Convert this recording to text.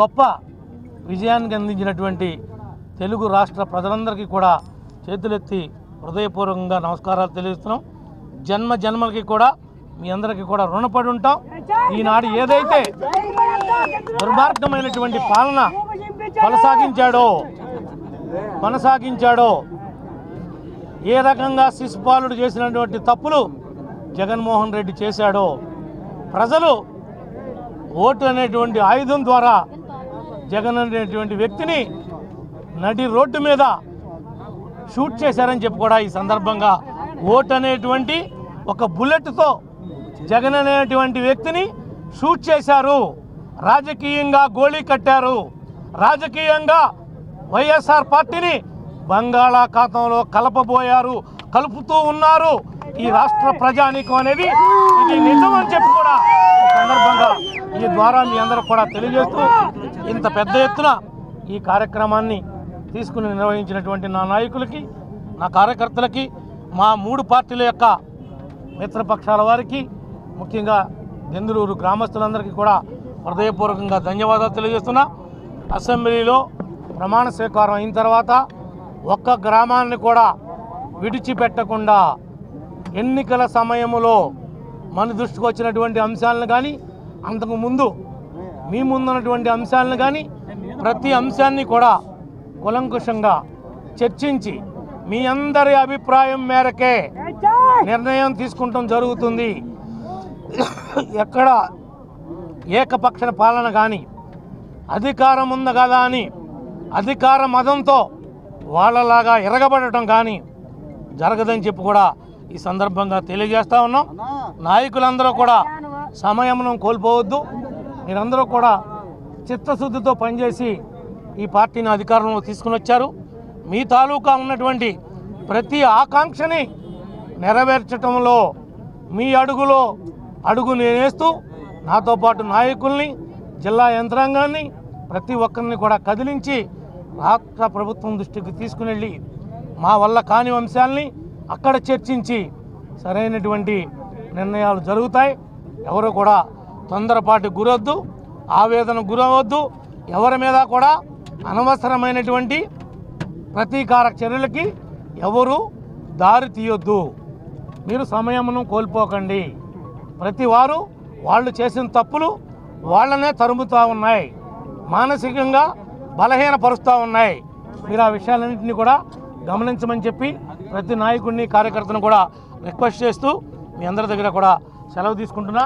గొప్ప విజయానికి అందించినటువంటి తెలుగు రాష్ట్ర ప్రజలందరికీ కూడా చేతులెత్తి హృదయపూర్వకంగా నమస్కారాలు తెలియజేస్తున్నాం. జన్మ జన్మలకి కూడా మీ అందరికీ కూడా రుణపడి ఉంటాం. ఈనాడు ఏదైతే దుర్మార్గమైనటువంటి పాలన కొనసాగించాడో కొనసాగించాడో ఏ రకంగా శిశుపాలుడు చేసినటువంటి తప్పులు జగన్మోహన్ రెడ్డి చేశాడో ప్రజలు ఓటు అనేటువంటి ఆయుధం ద్వారా జగన్ అనేటువంటి వ్యక్తిని నడి రోడ్డు మీద షూట్ చేశారని చెప్పి కూడా ఈ సందర్భంగా ఓట్ అనేటువంటి ఒక బుల్లెట్తో జగన్ అనేటువంటి వ్యక్తిని షూట్ చేశారు. రాజకీయంగా గోళీ కట్టారు. రాజకీయంగా వైఎస్ఆర్ పార్టీని బంగాళాఖాతంలో కలపబోయారు కలుపుతూ ఉన్నారు. ఈ రాష్ట్ర ప్రజానీకం అనేది ఇది నిజం అని చెప్పి కూడా ఈ సందర్భంగా ఈ ద్వారా మీ అందరూ కూడా తెలియజేస్తూ ఇంత పెద్ద ఎత్తున ఈ కార్యక్రమాన్ని తీసుకుని నిర్వహించినటువంటి నా నాయకులకి నా కార్యకర్తలకి మా మూడు పార్టీల యొక్క మిత్రపక్షాల వారికి ముఖ్యంగా దెందులూరు గ్రామస్తులందరికీ కూడా హృదయపూర్వకంగా ధన్యవాదాలు తెలియజేస్తున్నా. అసెంబ్లీలో ప్రమాణ స్వీకారం అయిన తర్వాత ఒక్క గ్రామాన్ని కూడా విడిచిపెట్టకుండా ఎన్నికల సమయంలో మన దృష్టికి వచ్చినటువంటి అంశాలను కానీ అంతకు ముందు మీ ముందున్నటువంటి అంశాలను కానీ ప్రతి అంశాన్ని కూడా కులంకుశంగా చర్చించి మీ అందరి అభిప్రాయం మేరకే నిర్ణయం తీసుకుంటాం జరుగుతుంది. ఎక్కడ ఏకపక్ష పాలన కానీ అధికారం ఉంది కదా అని అధికార మదంతో వాళ్ళలాగా ఎరగబడటం కానీ జరగదని చెప్పి కూడా ఈ సందర్భంగా తెలియజేస్తా ఉన్నాం. నాయకులందరూ కూడా సమయం కోల్పోవద్దు. మీరందరూ కూడా చిత్తశుద్ధితో పనిచేసి ఈ పార్టీని అధికారంలో తీసుకుని వచ్చారు. మీ తాలూకా ఉన్నటువంటి ప్రతి ఆకాంక్షని నెరవేర్చటంలో మీ అడుగులో అడుగు నేనేస్తూ నాతో పాటు నాయకుల్ని జిల్లా యంత్రాంగాన్ని ప్రతి ఒక్కరిని కూడా కదిలించి రాష్ట్ర ప్రభుత్వం దృష్టికి తీసుకుని మా వల్ల కాని అంశాలని అక్కడ చర్చించి సరైనటువంటి నిర్ణయాలు జరుగుతాయి. ఎవరు కూడా తొందరపాటు గురొద్దు ఆవేదన గురవద్దు ఎవరి మీద కూడా అనవసరమైనటువంటి ప్రతీకార చర్యలకి ఎవరు దారి తీయొద్దు. మీరు సమయమును కోల్పోకండి. ప్రతి వారు వాళ్ళు చేసిన తప్పులు వాళ్ళనే తరుముతూ ఉన్నాయి. మానసికంగా బలహీనపరుస్తూ ఉన్నాయి. మీరు ఆ విషయాలన్నింటినీ కూడా గమనించమని చెప్పి ప్రతి నాయకుడిని కార్యకర్తను కూడా రిక్వెస్ట్ చేస్తూ మీ అందరి దగ్గర కూడా సెలవు తీసుకుంటున్నా.